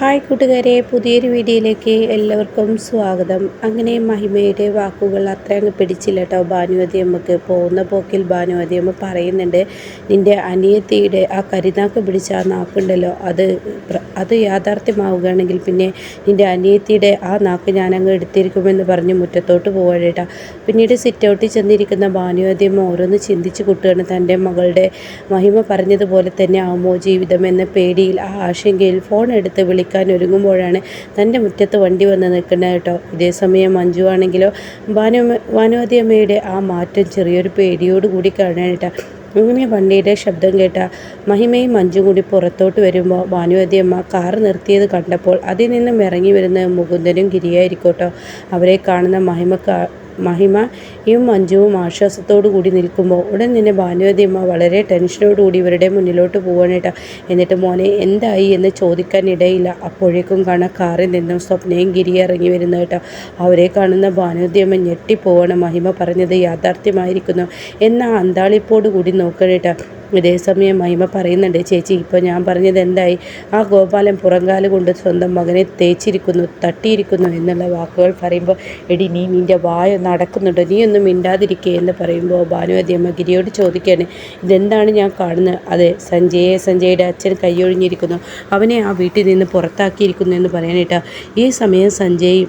Hi കൂട്ടുകാരെ പുതിയൊരു വീഡിയോയിലേക്ക് എല്ലാവർക്കും സ്വാഗതം. അങ്ങനെ മഹിമയുടെ വാക്കുകൾ അത്ര അങ്ങ് പിടിച്ചില്ല കേട്ടോ ഭാനുവതി അമ്മയ്ക്ക്. പോകുന്ന പോക്കിൽ ഭാനുവതി അമ്മ പറയുന്നുണ്ട് നിന്റെ അനിയത്തിയുടെ ആ കരിനാക്ക് പിടിച്ച ആ നാക്കുണ്ടല്ലോ അത് അത് യാഥാർത്ഥ്യമാവുകയാണെങ്കിൽ പിന്നെ നിന്റെ അനിയത്തിയുടെ ആ നാക്ക് ഞാനങ്ങ് എടുത്തിരിക്കുമെന്ന് പറഞ്ഞ് മുറ്റത്തോട്ട് പോവാടേട്ടാ പിന്നീട് സിറ്റ് ഔട്ടിൽ ചെന്നിരിക്കുന്ന ഭാനുവതി അമ്മ ഓരോന്ന് ചിന്തിച്ച് കുട്ടുകയാണ് തന്റെ മകളുടെ മഹിമ പറഞ്ഞതുപോലെ തന്നെ ആവുമോ ജീവിതം എന്ന പേടിയിൽ ആ ആശങ്കയിൽ ഫോൺ എടുത്ത് വിളി വിളിക്കാൻ ഒരുങ്ങുമ്പോഴാണ് തന്റെ മുറ്റത്ത് വണ്ടി വന്ന് നിൽക്കുന്നത് കേട്ടോ. ഇതേ സമയം മഞ്ജു ആണെങ്കിലോ ഭാനു ഭാനുവതിയമ്മയുടെ ആ മാറ്റം ചെറിയൊരു പേടിയോട് കൂടി കാണാനായിട്ടാ അങ്ങനെ വണ്ടിയുടെ ശബ്ദം കേട്ട മഹിമയും മഞ്ജും കൂടി പുറത്തോട്ട് വരുമ്പോൾ ഭാനുവതിയമ്മ കാർ നിർത്തിയത് കണ്ടപ്പോൾ അതിൽ നിന്നും ഇറങ്ങി വരുന്ന മുകുന്ദനും ഗിരിയായിരിക്കോട്ടോ അവരെ കാണുന്ന മഹിമ മഹിമയും മഞ്ജുവും ആശ്വാസത്തോടു കൂടി നിൽക്കുമ്പോൾ ഉടൻ തന്നെ ഭാനുവതിയമ്മ വളരെ ടെൻഷനോടു കൂടി ഇവരുടെ മുന്നിലോട്ട് പോവാനേട്ടാ എന്നിട്ട് മോനെ എന്തായി എന്ന് ചോദിക്കാൻ ഇടയില്ല. അപ്പോഴേക്കും കാണാൻ കാറിൽ നിന്നും സ്വപ്നയും ഗിരി ഇറങ്ങി വരുന്ന കേട്ടോ. അവരെ കാണുന്ന ഭാനുവതിയമ്മ ഞെട്ടിപ്പോവണം. മഹിമ പറഞ്ഞത് യാഥാർത്ഥ്യമായിരിക്കുന്നു. എന്ന അന്താളിപ്പോടു കൂടി നോക്കണേട്ടാ ഇതേസമയം മഹിമ പറയുന്നുണ്ട് ചേച്ചി ഇപ്പോൾ ഞാൻ പറഞ്ഞത് എന്തായി? ആ ഗോപാലൻ പുറങ്കാൽ കൊണ്ട് സ്വന്തം മകനെ തേച്ചിരിക്കുന്നു തട്ടിയിരിക്കുന്നു എന്നുള്ള വാക്കുകൾ പറയുമ്പോൾ എടി നീ നിന്റെ വായ നടക്കുന്നുണ്ടോ നീ ഒന്നും മിണ്ടാതിരിക്കേ എന്ന് പറയുമ്പോൾ ഭാനുവതി അമ്മ ഗിരിയോട് ചോദിക്കുകയാണ് ഇതെന്താണ് ഞാൻ കാണുന്നത്? അതെ സഞ്ജയെ സഞ്ജയുടെ അച്ഛൻ കൈയൊഴിഞ്ഞിരിക്കുന്നു. അവനെ ആ വീട്ടിൽ നിന്ന് പുറത്താക്കിയിരിക്കുന്നു എന്ന് പറയാനായിട്ടാണ് ഈ സമയം സഞ്ജയ്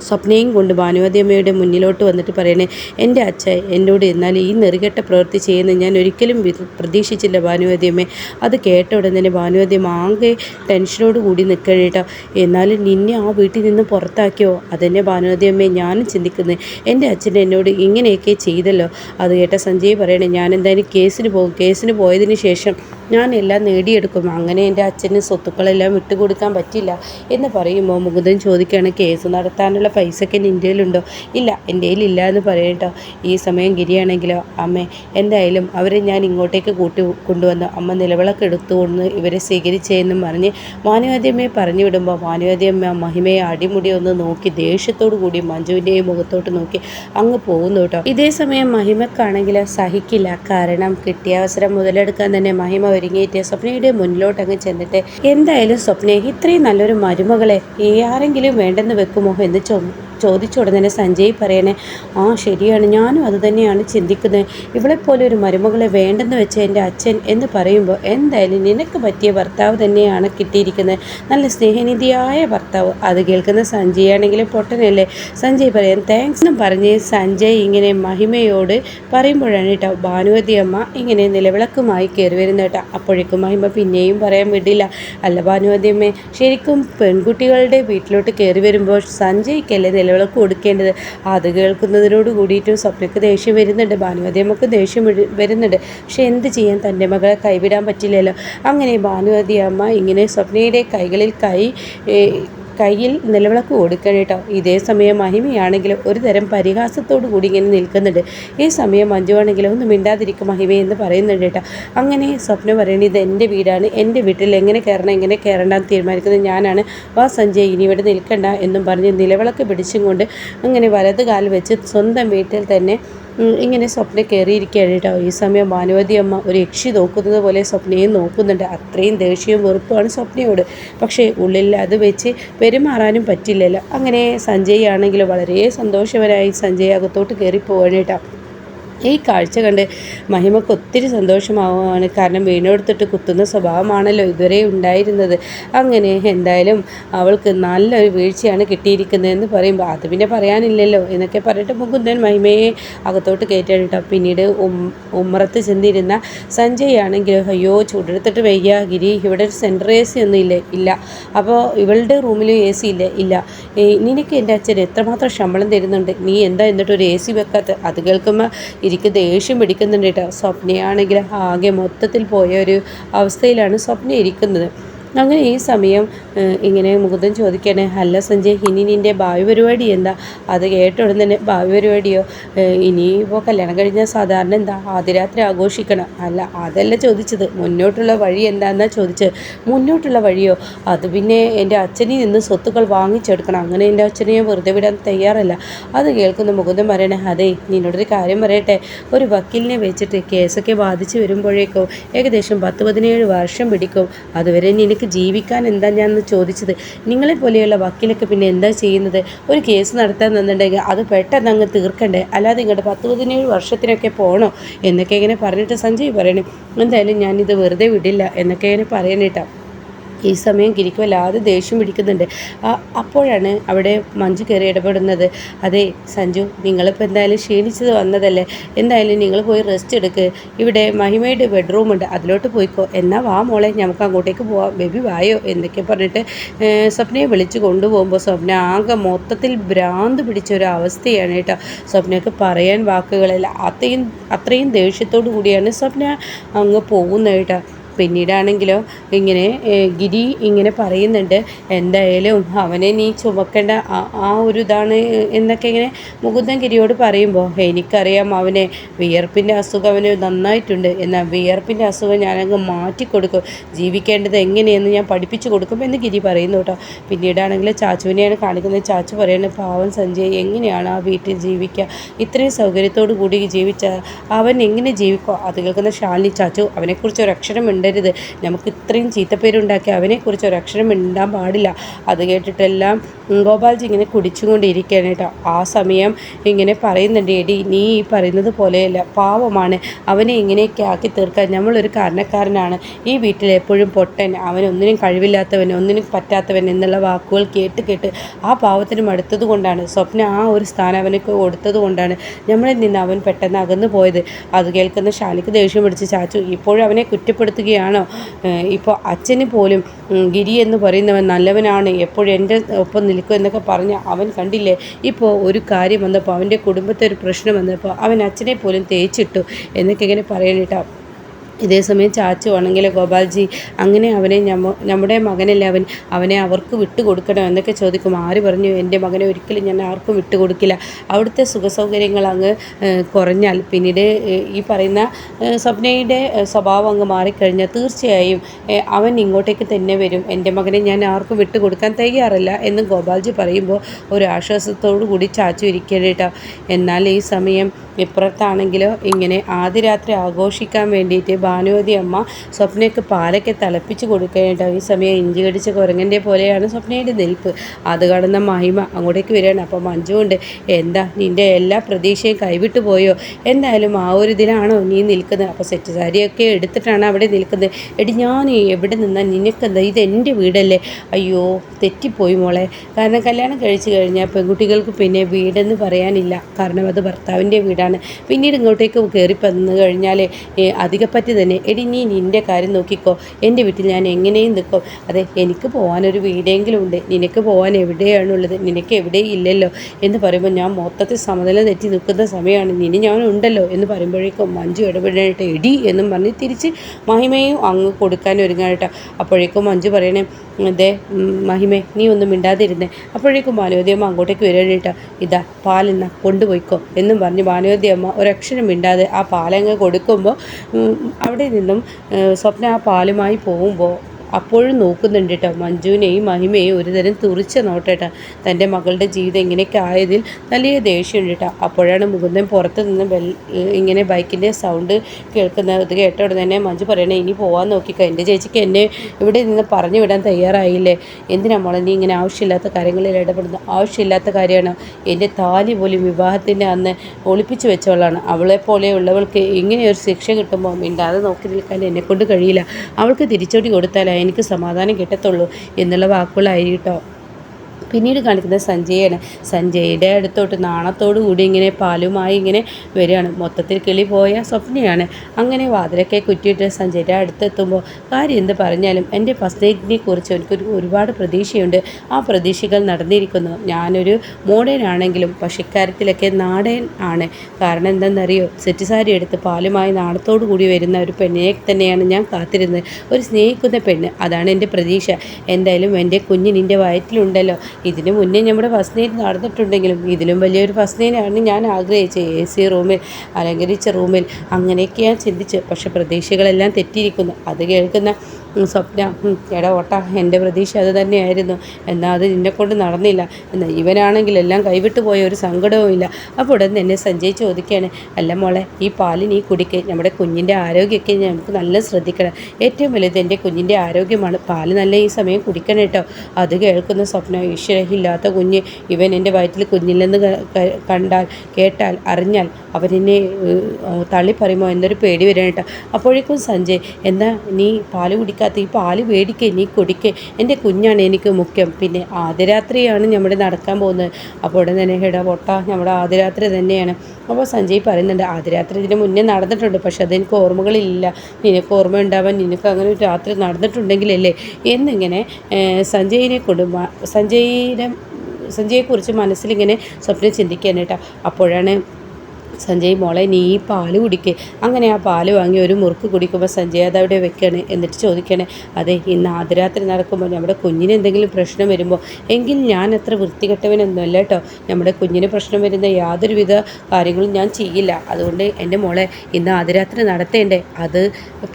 സ്വപ്നയും കൊണ്ട് ഭാനുവതിയമ്മയുടെ മുന്നിലോട്ട് വന്നിട്ട് പറയണേ എന്റെ അച്ഛൻ എന്നോട് എന്നാൽ ഈ നെറുകെട്ട പ്രവൃത്തി ചെയ്യുന്ന ഞാൻ ഒരിക്കലും പ്രതീക്ഷിച്ചില്ല ഭാനുവതിയമ്മ അത് കേട്ട ഉടനെ ഭാനുവതിയമ്മ ആകെ ടെൻഷനോട് കൂടി നിൽക്കണേട്ടോ എന്നാലും നിന്നെ ആ വീട്ടിൽ നിന്ന് പുറത്താക്കിയോ? അതെന്നെ ഭാനുവതിയമ്മയെ ഞാനും ചിന്തിക്കുന്നത് എന്റെ അച്ഛൻ എന്നോട് ഇങ്ങനെയൊക്കെ ചെയ്തല്ലോ. അത് കേട്ട സഞ്ജയ് പറയണേ ഞാൻ എന്തായാലും കേസിന് പോകും. കേസിന് പോയതിന് ശേഷം ഞാൻ എല്ലാം നേടിയെടുക്കും. അങ്ങനെ എന്റെ അച്ഛന് സ്വത്തുക്കളെല്ലാം വിട്ടുകൊടുക്കാൻ പറ്റില്ല. എന്ന് പറയുമ്പോൾ മുകുന്ദൻ ചോദിക്കുകയാണ് കേസ് നടത്താനുള്ള പൈസയ്ക്ക് എന്റെ ഇന്ത്യയിലുണ്ടോ ഇല്ല എന്റെ കയ്യിലില്ല എന്ന് പറയട്ടോ ഈ സമയം ഗിരിയാണെങ്കിലോ അമ്മേ എന്തായാലും അവരെ ഞാൻ ഇങ്ങോട്ടേക്ക് കൂട്ടി കൊണ്ടുവന്നു. അമ്മ നിലവിളക്ക് എടുത്തുകൊണ്ട് ഇവരെ സ്വീകരിച്ചതെന്നും പറഞ്ഞ് മാനവാദ്യമ്മയെ പറഞ്ഞു വിടുമ്പോൾ മാനവാദ്യമ്മ മഹിമയെ അടിമുടി ഒന്ന് നോക്കി ദേഷ്യത്തോടു കൂടി മഞ്ജുവിന്റെയും മുഖത്തോട്ട് നോക്കി അങ്ങ് പോകുന്നു കേട്ടോ. ഇതേ സമയം മഹിമക്കാണെങ്കിൽ സഹിക്കില്ല. കാരണം കിട്ടിയ അവസരം മുതലെടുക്കാൻ തന്നെ മഹിമ ഒരുങ്ങിയിട്ട് സ്വപ്നയുടെ മുന്നിലോട്ട് അങ്ങ് ചെന്നിട്ട് എന്തായാലും സ്വപ്നയെ ഇത്രയും നല്ലൊരു മരുമകളെ ആരെങ്കിലും വേണ്ടെന്ന് വെക്കുമോ എന്ന് ചോ ചോദിച്ച ഉടനെ സഞ്ജയ് പറയണേ ആ ശരിയാണ് ഞാനും അത് തന്നെയാണ് ചിന്തിക്കുന്നത്. ഇവളെപ്പോലെ ഒരു മരുമകളെ വേണ്ടെന്ന് വെച്ച എന്റെ അച്ഛൻ എന്ന് പറയുമ്പോൾ എന്തായാലും നിനക്ക് പറ്റിയ ഭർത്താവ് തന്നെയാണ് കിട്ടിയിരിക്കുന്നത്. നല്ല സ്നേഹനിധിയായ ഭർത്താവ്. അത് കേൾക്കുന്ന സഞ്ജയ് ആണെങ്കിൽ പൊട്ടനല്ലേ? സഞ്ജയ് പറയാൻ താങ്ക്സ് എന്നും പറഞ്ഞ് സഞ്ജയ് ഇങ്ങനെ മഹിമയോട് പറയുമ്പോഴാണ് കേട്ടോ ഭാനുവതി അമ്മ ഇങ്ങനെ നിലവിളക്കുമായി കയറി വരുന്നത് കേട്ടോ. അപ്പോഴേക്കും മഹിമ പിന്നെയും പറയാൻ വിടില്ല അല്ല ഭാനുവതി അമ്മേ ശരിക്കും പെൺകുട്ടികളുടെ വീട്ടിലോട്ട് കയറി വരുമ്പോൾ സഞ്ജയ്ക്കല്ലേ നിലവിളക്ക് കൊടുക്കേണ്ടത്. അത് കേൾക്കുന്നതിനോട് കൂടിയിട്ടും സ്വപ്നക്ക് ദേഷ്യം വരുന്നുണ്ട്. ഭാനുവതി അമ്മയ്ക്ക് ദേഷ്യം വരുന്നുണ്ട്. പക്ഷെ എന്ത് ചെയ്യാൻ തന്റെ മകളെ കൈവിടാൻ പറ്റില്ലല്ലോ. അങ്ങനെ ഭാനുവതി അമ്മ ഇങ്ങനെ സ്വപ്നയുടെ കൈകളിൽ കൈ കയ്യിൽ നിലവിളക്ക് കൊടുക്കണം കേട്ടോ. ഇതേ സമയം മഹിമയാണെങ്കിൽ ഒരു തരം പരിഹാസത്തോടു കൂടി ഇങ്ങനെ നിൽക്കുന്നുണ്ട്. ഈ സമയം മഞ്ജുവാണെങ്കിലും ഒന്ന് മിണ്ടാതിരിക്കും മഹിമ എന്ന് പറയുന്നുണ്ട് കേട്ടോ. അങ്ങനെ സ്വപ്നം പറയുന്നത് ഇത് എന്റെ വീടാണ്. എന്റെ വീട്ടിൽ എങ്ങനെ കയറണം എങ്ങനെ കയറണ്ടെന്ന് തീരുമാനിക്കുന്നത് ഞാനാണ്. വാ സഞ്ജയ് ഇനി ഇവിടെ നിൽക്കണ്ട എന്നും പറഞ്ഞ് നിലവിളക്ക് പിടിച്ചും കൊണ്ട് അങ്ങനെ വലത് കാൽ വെച്ച് സ്വന്തം വീട്ടിൽ തന്നെ ഇങ്ങനെ സ്വപ്ന കയറിയിരിക്കുകയാണ് കേട്ടോ ഈ സമയം ഭാനുവതി അമ്മ ഒരു യക്ഷി നോക്കുന്നത് പോലെ സ്വപ്നയും നോക്കുന്നുണ്ട്. അത്രയും ദേഷ്യവും വെറുപ്പുമാണ് സ്വപ്നയോട്. പക്ഷേ ഉള്ളിൽ അത് വെച്ച് പെരുമാറാനും പറ്റില്ലല്ലോ. അങ്ങനെ സഞ്ജയ് ആണെങ്കിൽ വളരെ സന്തോഷവരായി സഞ്ജയ് അകത്തോട്ട് കയറിപ്പോവാണ് കേട്ടോ ഈ കാഴ്ച കണ്ട് മഹിമക്ക് ഒത്തിരി സന്തോഷമാവുകയാണ്. കാരണം വീണെടുത്തിട്ട് കുത്തുന്ന സ്വഭാവമാണല്ലോ ഇതുവരെ ഉണ്ടായിരുന്നത്. അങ്ങനെ എന്തായാലും അവൾക്ക് നല്ലൊരു വീഴ്ചയാണ് കിട്ടിയിരിക്കുന്നതെന്ന് പറയുമ്പോൾ അത് പിന്നെ പറയാനില്ലല്ലോ എന്നൊക്കെ പറഞ്ഞിട്ട് മുകുന്ദൻ മഹിമയെ അകത്തോട്ട് കയറ്റാണ് കേട്ടോ. പിന്നീട് ഉമ്മറത്ത് ചെന്നിരുന്ന സഞ്ജയ് ആണെങ്കിൽ അയ്യോ ചൂടെടുത്തിട്ട് വയ്യ ഗിരി ഇവിടെ ഒരു സെൻട്രൽ എ സി ഒന്നും ഇല്ലേ ഇല്ല. അപ്പോൾ ഇവളുടെ റൂമിലും എ സി ഇല്ല ഇല്ല. നിനക്ക് എന്റെ അച്ഛൻ എത്രമാത്രം ശമ്പളം തരുന്നുണ്ട്? നീ എന്താ എന്നിട്ട് ഒരു എ സി വെക്കാത്ത? അത് കേൾക്കുമ്പോൾ എനിക്ക് ദേഷ്യം പിടിക്കുന്നുണ്ട് കേട്ടോ. സ്വപ്നയാണെങ്കിൽ ആകെ മൊത്തത്തിൽ പോയ ഒരു അവസ്ഥയിലാണ് സ്വപ്ന ഇരിക്കുന്നത്. അങ്ങനെ ഈ സമയം ഇങ്ങനെ മുകുന്ദൻ ചോദിക്കണേ അല്ല സഞ്ജയ് ഇനി നിന്റെ ഭാവി പരിപാടി എന്താ? അത് കേട്ട ഉടൻ തന്നെ ഭാവി പരിപാടിയോ? ഇനിയിപ്പോൾ കല്യാണം കഴിഞ്ഞാൽ സാധാരണ എന്താ ആദ്യരാത്രി ആഘോഷിക്കണം. അല്ല അതല്ല ചോദിച്ചത് മുന്നോട്ടുള്ള വഴി എന്താണെന്നാണ് ചോദിച്ചത്? മുന്നോട്ടുള്ള വഴിയോ? അത് പിന്നെ എന്റെ അച്ഛനിൽ നിന്ന് സ്വത്തുക്കൾ വാങ്ങിച്ചെടുക്കണം അങ്ങനെ എന്റെ അച്ഛനെ വെറുതെ വിടാൻ തയ്യാറല്ല. അത് കേൾക്കുന്ന മുകുന്ദൻ പറയണേ അതെ നിന്നോടൊരു കാര്യം പറയട്ടെ ഒരു വക്കീലിനെ വെച്ചിട്ട് കേസൊക്കെ ബാധിച്ച് വരുമ്പോഴേക്കോ ഏകദേശം പത്ത് പതിനേഴ് വർഷം പിടിക്കും അതുവരെ നിനക്ക് ജീവിക്കാൻ എന്താ ഞാൻ ചോദിച്ചത്? നിങ്ങളെ പോലെയുള്ള വക്കീലൊക്കെ പിന്നെ എന്താ ചെയ്യുന്നത്? ഒരു കേസ് നടത്താൻ നിന്നുണ്ടെങ്കിൽ അത് പെട്ടെന്ന് അങ്ങ് തീർക്കണ്ടേ? അല്ലാതെ ഇങ്ങോട്ട് പത്ത് പതിനേഴ് വർഷത്തിനൊക്കെ പോകണോ എന്നൊക്കെ ഇങ്ങനെ പറഞ്ഞിട്ട് സഞ്ജയ് പറയണേ. എന്തായാലും ഞാനിത് വെറുതെ വിടില്ല എന്നൊക്കെ ഇങ്ങനെ പറയണേട്ടാ. ഈ സമയം ഗിരിക്ക് വല്ലാതെ ദേഷ്യം പിടിക്കുന്നുണ്ട്. അപ്പോഴാണ് അവിടെ മഞ്ജു കയറി ഇടപെടുന്നത്. അതെ സഞ്ജു നിങ്ങളിപ്പോൾ എന്തായാലും ക്ഷീണിച്ചത് വന്നതല്ലേ? എന്തായാലും നിങ്ങൾ പോയി റെസ്റ്റ് എടുക്ക്. ഇവിടെ മഹിമയുടെ ബെഡ്റൂം ഉണ്ട്. അതിലോട്ട് പോയിക്കോ. എന്നാൽ വാ മോളെ നമുക്ക് അങ്ങോട്ടേക്ക് പോവാം. ബേബി വായോ? എന്നൊക്കെ പറഞ്ഞിട്ട് സ്വപ്നയെ വിളിച്ച് കൊണ്ടുപോകുമ്പോൾ സ്വപ്ന ആകെ മൊത്തത്തിൽ ഭ്രാന്ത് പിടിച്ച ഒരു അവസ്ഥയാണ് കേട്ടോ. സ്വപ്നയ്ക്ക് പറയാൻ വാക്കുകളില്ല. അത്രയും അത്രയും ദേഷ്യത്തോടു കൂടിയാണ് സ്വപ്ന അങ്ങ് പോകുന്നത് കേട്ടോ. പിന്നീടാണെങ്കിലോ ഇങ്ങനെ ഗിരി ഇങ്ങനെ പറയുന്നുണ്ട് എന്തായാലും അവനെ നീ ചുമക്കേണ്ട ആ ഒരു ഇതാണ് എന്നൊക്കെ ഇങ്ങനെ മുകുന്ദൻ ഗിരിയോട് പറയുമ്പോൾ എനിക്കറിയാം അവനെ വിയർപ്പിന്റെ അസുഖം അവന് നന്നായിട്ടുണ്ട്. എന്നാൽ വിയർപ്പിന്റെ അസുഖം ഞാനങ്ങ് മാറ്റിക്കൊടുക്കും. ജീവിക്കേണ്ടത് എങ്ങനെയെന്ന് ഞാൻ പഠിപ്പിച്ചു കൊടുക്കും എന്ന് ഗിരി പറയുന്നു കേട്ടോ. പിന്നീടാണെങ്കിൽ ചാച്ചുവിനെയാണ് കാണിക്കുന്നത്. ചാച്ചു പറയുന്നത് പാവൻ സഞ്ജയ് എങ്ങനെയാണ് ആ വീട്ടിൽ ജീവിക്കുക? ഇത്രയും സൗകര്യത്തോടു കൂടി ജീവിച്ച അവൻ എങ്ങനെ ജീവിക്കുക അത് കേൾക്കുന്ന ഷാലിനി ചാച്ചു അവനെക്കുറിച്ച് ഒരു അക്ഷരമുണ്ട് മിണ്ടരുത് നമുക്ക് ഇത്രയും ചീത്തപ്പേരുണ്ടാക്കി അവനെക്കുറിച്ച് ഒരക്ഷരം മിണ്ടാൻ പാടില്ല. അത് കേട്ടിട്ടെല്ലാം ഗോപാൽജി ഇങ്ങനെ കുടിച്ചുകൊണ്ടിരിക്കുകയാണ് കേട്ടോ. ആ സമയം ഇങ്ങനെ പറയുന്നുണ്ട് എടി നീ ഈ പറയുന്നത് പോലെയല്ല. പാവമാണ്. അവനെ ഇങ്ങനെയൊക്കെ ആക്കി തീർക്കാൻ നമ്മളൊരു കാരണക്കാരനാണ്. ഈ വീട്ടിൽ എപ്പോഴും പൊട്ടൻ. അവനൊന്നിനും കഴിവില്ലാത്തവൻ ഒന്നിനും പറ്റാത്തവൻ എന്നുള്ള വാക്കുകൾ കേട്ട് കേട്ട് ആ പാവത്തിന് മടുത്തത് കൊണ്ടാണ്. സ്വപ്ന ആ ഒരു സ്ഥാനം അവനക്ക് കൊടുത്തത് കൊണ്ടാണ് നമ്മളിൽ നിന്ന് അവൻ പെട്ടെന്ന് അകന്നു പോയത് അത് കേൾക്കുന്ന ഷാനിക്ക് ദേഷ്യം പിടിച്ച് ചാച്ചു ഇപ്പോഴും അവനെ കുറ്റപ്പെടുത്തുകയാണ്? തന്നെയാണോ ഇപ്പോൾ അച്ഛന് പോലും ഗിരി എന്ന് പറയുന്നവൻ നല്ലവനാണ് എപ്പോഴും എന്റെ ഒപ്പം നിൽക്കും എന്നൊക്കെ പറഞ്ഞ് അവൻ കണ്ടില്ലേ? ഇപ്പോൾ ഒരു കാര്യം വന്നപ്പോൾ അവന്റെ കുടുംബത്തെ ഒരു പ്രശ്നം വന്നപ്പോൾ അവൻ അച്ഛനെ പോലും തേച്ചിട്ടു എന്നൊക്കെ ഇങ്ങനെ പറയാനിട്ടാ ഇതേസമയം ചാച്ചു ആണെങ്കിൽ ഗോപാൽജി അങ്ങനെ അവനെ നമ്മുടെ മകനല്ലേ അവൻ? അവനെ അവർക്ക് വിട്ടുകൊടുക്കണം എന്നൊക്കെ ചോദിക്കും. ആര് പറഞ്ഞു എന്റെ മകനെ ഒരിക്കലും ഞാൻ ആർക്കും വിട്ടുകൊടുക്കില്ല അവിടുത്തെ സുഖസൗകര്യങ്ങൾ അങ്ങ് കുറഞ്ഞാൽ പിന്നീട് ഈ പറയുന്ന സ്വപ്നയുടെ സ്വഭാവം അങ്ങ് മാറിക്കഴിഞ്ഞാൽ തീർച്ചയായും അവൻ ഇങ്ങോട്ടേക്ക് തന്നെ വരും. എന്റെ മകനെ ഞാൻ ആർക്കും വിട്ടുകൊടുക്കാൻ തയ്യാറല്ല എന്ന് ഗോപാൽജി പറയുമ്പോൾ ഒരു ആശ്വാസത്തോടു കൂടി ചാച്ചു ഇരിക്കേണ്ടിട്ടോ എന്നാൽ ഈ സമയം ഇപ്പുറത്താണെങ്കിലോ ഇങ്ങനെ ആദ്യ രാത്രി ആഘോഷിക്കാൻ വേണ്ടിയിട്ട് ഭാനുവതി അമ്മ സ്വപ്നയ്ക്ക് പാലൊക്കെ തിളപ്പിച്ച് കൊടുക്കാനായിട്ട് ഈ സമയം ഇഞ്ചി കടിച്ച കുരങ്ങന്റെ പോലെയാണ് സ്വപ്നയുടെ നിൽപ്പ്. അത് കടന്ന മഹിമ അങ്ങോട്ടേക്ക് വരികയാണ്. അപ്പോൾ മഞ്ജുണ്ട് എന്താ നിന്റെ എല്ലാ പ്രതീക്ഷയും കൈവിട്ടു പോയോ? എന്തായാലും ആ ഒരു ഇതിലാണോ നീ നിൽക്കുന്നത്? അപ്പോൾ സെറ്റ് സാരിയൊക്കെ എടുത്തിട്ടാണ് അവിടെ നിൽക്കുന്നത്. എടി ഞാൻ എവിടെ നിന്നാൽ നിനക്കെന്താ? ഇത് എന്റെ വീടല്ലേ? അയ്യോ തെറ്റിപ്പോയി മോളെ. കാരണം കല്യാണം കഴിച്ചു കഴിഞ്ഞാൽ പെൺകുട്ടികൾക്ക് പിന്നെ വീടെന്ന് പറയാനില്ല. കാരണം അത് ഭർത്താവിന്റെ വീടാണ്. പിന്നീട് ഇങ്ങോട്ടേക്ക് കയറി വന്നു കഴിഞ്ഞാൽ അധികപ്പറ്റി തന്നെ. എടി നീ നിന്റെ കാര്യം നോക്കിക്കോ. എന്റെ വീട്ടിൽ ഞാൻ എങ്ങനെയും നിൽക്കും. അതെ എനിക്ക് പോകാനൊരു വീടെങ്കിലും ഉണ്ട് നിനക്ക് പോകാൻ എവിടെയാണുള്ളത്? നിനക്ക് എവിടെയും ഇല്ലല്ലോ എന്ന് പറയുമ്പോൾ ഞാൻ മൊത്തത്തിൽ സമനില തെറ്റി നിൽക്കുന്ന സമയമാണ്. നിനി ഞാൻ ഉണ്ടല്ലോ എന്ന് പറയുമ്പോഴേക്കും മഞ്ജു ഇടപെടാനായിട്ട് എടി എന്നും പറഞ്ഞ് തിരിച്ച് മഹിമയും അങ്ങ് കൊടുക്കാൻ ഒരുങ്ങാനായിട്ട് അപ്പോഴേക്കും മഞ്ജു പറയണേ അതെ മഹിമേ നീ ഒന്നും മിണ്ടാതിരുന്നേ. അപ്പോഴേക്കും ഭാനുവതിയമ്മ അങ്ങോട്ടേക്ക് വരാനായിട്ട് ഇതാ പാലെന്ന കൊണ്ടുപോയിക്കോ. എന്നും പറഞ്ഞ് ഭാനുവതിയമ്മ ഒരക്ഷരം മിണ്ടാതെ ആ പാലങ്ങ് കൊടുക്കുമ്പോൾ അവിടെ നിന്നും സ്വപ്ന ആ പാലുമായി പോകുമ്പോൾ അപ്പോഴും നോക്കുന്നുണ്ട് കേട്ടോ മഞ്ജുവിനെയും മഹിമയെയും ഒരുതരം തുറിച്ച നോട്ടേട്ടാ. തന്റെ മകളുടെ ജീവിതം ഇങ്ങനെയൊക്കെ ആയതിൽ വലിയ ദേഷ്യമുണ്ട് കേട്ടോ അപ്പോഴാണ് മുകുന്ദൻ പുറത്ത് നിന്ന് ബെൽ ഇങ്ങനെ ബൈക്കിന്റെ സൗണ്ട് കേൾക്കുന്നത് കേട്ട ഉടനെ തന്നെ മഞ്ജു പറയണേ ഇനി പോകാൻ നോക്കിക്കോ. എന്റെ ചേച്ചിക്ക് എന്നെ ഇവിടെ നിന്ന് പറഞ്ഞു വിടാൻ തയ്യാറായില്ലേ? എന്തിനാ മോളെ നീ ഇങ്ങനെ ആവശ്യമില്ലാത്ത കാര്യങ്ങളിൽ ഇടപെടുന്നത്? ആവശ്യമില്ലാത്ത കാര്യമാണ്. എന്റെ താലി പോലും വിവാഹത്തിന്റെ അന്ന് ഒളിപ്പിച്ചു വെച്ചവളാണ്. അവളെ പോലെയുള്ളവൾക്ക് ഇങ്ങനെ ഒരു ശിക്ഷ കിട്ടുമ്പോൾ മിണ്ടാതെ നോക്കി നിൽക്കാൻ എന്നെക്കൊണ്ട് കഴിയില്ല. അവൾക്ക് തിരിച്ചടി കൊടുത്താൽ എനിക്ക് സമാധാനം കിട്ടത്തുള്ളൂ എന്നുള്ള വാക്കുകളായിരിട്ടോ പിന്നീട് കാണിക്കുന്നത് സഞ്ജയാണ്. സഞ്ജയുടെ അടുത്തോട്ട് നാണത്തോടു കൂടി ഇങ്ങനെ പാലുമായി ഇങ്ങനെ വരികയാണ്. മൊത്തത്തിൽ കിളി പോയ സ്വപ്നയാണ്. അങ്ങനെ വാതിലൊക്കെ കുറ്റിയിട്ട് സഞ്ജയുടെ അടുത്തെത്തുമ്പോൾ കാര്യം എന്ത് പറഞ്ഞാലും എന്റെ ഫസ്റ്റ് ഡേറ്റിനെ കുറിച്ച് എനിക്കൊരു ഒരുപാട് പ്രതീക്ഷയുണ്ട്. ആ പ്രതീക്ഷകൾ നടന്നിരിക്കുന്നു. ഞാനൊരു മോഡേൺ ആണെങ്കിലും പക്ഷേ ഇക്കാര്യത്തിലൊക്കെ നാടൻ ആണ്. കാരണം എന്തെന്നറിയോ? സെറ്റ് സാരി എടുത്ത് പാലുമായി നാണത്തോടു കൂടി വരുന്ന ഒരു പെണ്ണിനെ തന്നെയാണ് ഞാൻ കാത്തിരുന്നത്. ഒരു സ്നേഹിക്കുന്ന പെണ്ണ്. അതാണ് എന്റെ പ്രതീക്ഷ. എന്തായാലും എന്റെ കുഞ്ഞിനിന്റെ വയറ്റിലുണ്ടല്ലോ. ഇതിന് മുന്നേ നമ്മുടെ ഫസ്റ്റ് നൈറ്റ് നടന്നിട്ടുണ്ടെങ്കിലും ഇതിലും വലിയൊരു ഫസ്റ്റ് നൈറ്റാണ് ഞാൻ ആഗ്രഹിച്ചത്. എ സി റൂമിൽ അലങ്കരിച്ച റൂമിൽ അങ്ങനെയൊക്കെ ഞാൻ ചിന്തിച്ച് പക്ഷേ പ്രതീക്ഷകളെല്ലാം തെറ്റിയിരിക്കുന്നു. അത് കേൾക്കുന്ന സ്വപ്ന എടാ ഓട്ട എന്റെ പ്രതീക്ഷ അത് തന്നെയായിരുന്നു. എന്നാൽ അത് നിന്നെ കൊണ്ട് നടന്നില്ല. എന്നാൽ ഇവനാണെങ്കിൽ എല്ലാം കൈവിട്ടു പോയ ഒരു സങ്കടവും ഇല്ല. അപ്പോൾ ഉടൻ തന്നെ സഞ്ജയ് ചോദിക്കുകയാണ് അല്ല മോളെ ഈ പാലിൽ നീ കുടിക്ക്. നമ്മുടെ കുഞ്ഞിന്റെ ആരോഗ്യമൊക്കെ നമുക്ക് നല്ല ശ്രദ്ധിക്കണം. ഏറ്റവും വലുത് എന്റെ കുഞ്ഞിന്റെ ആരോഗ്യമാണ്. പാൽ നല്ല ഈ സമയം കുടിക്കണം കേട്ടോ. അത് കേൾക്കുന്ന സ്വപ്ന ഈശ്വരഹില്ലാത്ത കുഞ്ഞ്. ഇവൻ എന്റെ വയറ്റിൽ കുഞ്ഞില്ലെന്ന് കണ്ടാൽ കേട്ടാൽ അറിഞ്ഞാൽ അവനെന്നെ തള്ളിപ്പറയുമോ എന്നൊരു പേടി വരാൻ കേട്ടോ അപ്പോഴേക്കും സഞ്ജയ് എന്താ നീ പാൽ കുടിക്കാത്ത ഈ പാൽ മേടിക്കേ നീ കുടിക്കേ. എന്റെ കുഞ്ഞാണ് എനിക്ക് മുഖ്യം. പിന്നെ ആദ്യരാത്രിയാണ് നമ്മുടെ നടക്കാൻ പോകുന്നത്. അപ്പോൾ ഉടൻ തന്നെ ഹെടാ പൊട്ട നമ്മുടെ ആദ്യരാത്രി തന്നെയാണ്. അപ്പോൾ സഞ്ജയ് പറയുന്നുണ്ട് ആദ്യരാത്രി ഇതിന് മുന്നേ നടന്നിട്ടുണ്ട് പക്ഷെ അതെനിക്ക് ഓർമ്മകളില്ല. നിനക്ക് ഓർമ്മ ഉണ്ടാവാൻ നിനക്ക് അങ്ങനെ ഒരു രാത്രി നടന്നിട്ടുണ്ടെങ്കിലല്ലേ? എന്നിങ്ങനെ സഞ്ജയിനെ കൊണ്ട് സഞ്ജയിനെ സഞ്ജയെക്കുറിച്ച് മനസ്സിലിങ്ങനെ സ്വപ്നം ചിന്തിക്കാൻ അപ്പോഴാണ് സഞ്ജയ് മോളെ നീ ഈ പാൽ കുടിക്കേ. അങ്ങനെ ആ പാൽ വാങ്ങി ഒരു മുറുക്ക് കുടിക്കുമ്പോൾ സഞ്ജയ് അത് അവിടെ വെക്കണേ. എന്നിട്ട് ചോദിക്കണേ അതെ ഇന്ന് ആദ്യരാത്രി നടക്കുമ്പോൾ നമ്മുടെ കുഞ്ഞിന് എന്തെങ്കിലും പ്രശ്നം വരുമ്പോൾ എങ്കിൽ ഞാൻ അത്ര വൃത്തികെട്ടവനൊന്നുമല്ല കേട്ടോ. നമ്മുടെ കുഞ്ഞിന് പ്രശ്നം വരുന്ന യാതൊരുവിധ കാര്യങ്ങളും ഞാൻ ചെയ്യില്ല. അതുകൊണ്ട് എന്റെ മോളെ ഇന്ന് ആദ്യരാത്രി നടത്തേണ്ടേ? അത്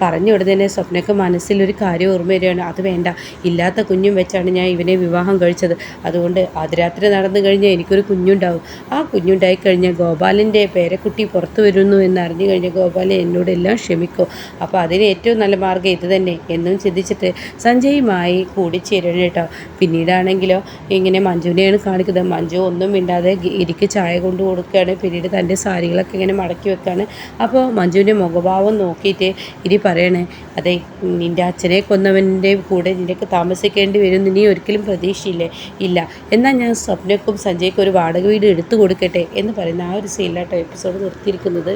പറഞ്ഞു ഉടനെ സ്വപ്നയ്ക്ക് മനസ്സിലൊരു കാര്യം ഓർമ്മ വരികയാണ്. അത് വേണ്ട. ഇല്ലാത്ത കുഞ്ഞും വെച്ചാണ് ഞാൻ ഇവനെ വിവാഹം കഴിച്ചത്. അതുകൊണ്ട് ആദ്യരാത്രി നടന്നു കഴിഞ്ഞാൽ എനിക്കൊരു കുഞ്ഞുണ്ടാവും. ആ കുഞ്ഞുണ്ടായി കഴിഞ്ഞാൽ ഗോപാലന്റെ പേരക്കുട്ടി പുറത്തു വരുന്നു എന്ന് അറിഞ്ഞു കഴിഞ്ഞാൽ ഗോപാലൻ എന്നോട് എല്ലാം ക്ഷമിക്കും. അപ്പോൾ അതിന് ഏറ്റവും നല്ല മാർഗം ഇത് തന്നെ എന്നും ചിന്തിച്ചിട്ട് സഞ്ജയുമായി കൂടിച്ചേരണം കേട്ടോ. പിന്നീടാണെങ്കിലോ ഇങ്ങനെ മഞ്ജുവിനെയാണ് കാണിക്കുന്നത്. മഞ്ജു ഒന്നും മിണ്ടാതെ ഇരിക്ക് ചായ കൊണ്ട് കൊടുക്കുകയാണ്. പിന്നീട് തന്റെ സാരികളൊക്കെ ഇങ്ങനെ മടക്കി വെക്കുകയാണ്. അപ്പോൾ മഞ്ജുവിന്റെ മുഖഭാവം നോക്കിയിട്ട് ഇനി പറയണേ അതെ നിന്റെ അച്ഛനെ കൊന്നവന്റെ കൂടെ നിനക്ക് താമസിക്കേണ്ടി വരും നീ ഒരിക്കലും പ്രതീക്ഷയില്ലേ ഇല്ല. എന്നാൽ ഞാൻ സ്വപ്നക്കും സഞ്ജയ്ക്കും ഒരു വാടക വീട് എടുത്തു കൊടുക്കട്ടെ എന്ന് പറയുന്ന ആ ഒരു സീനിലാട്ടോ എപ്പിസോഡ് നിർത്തിയിരിക്കുന്നത്.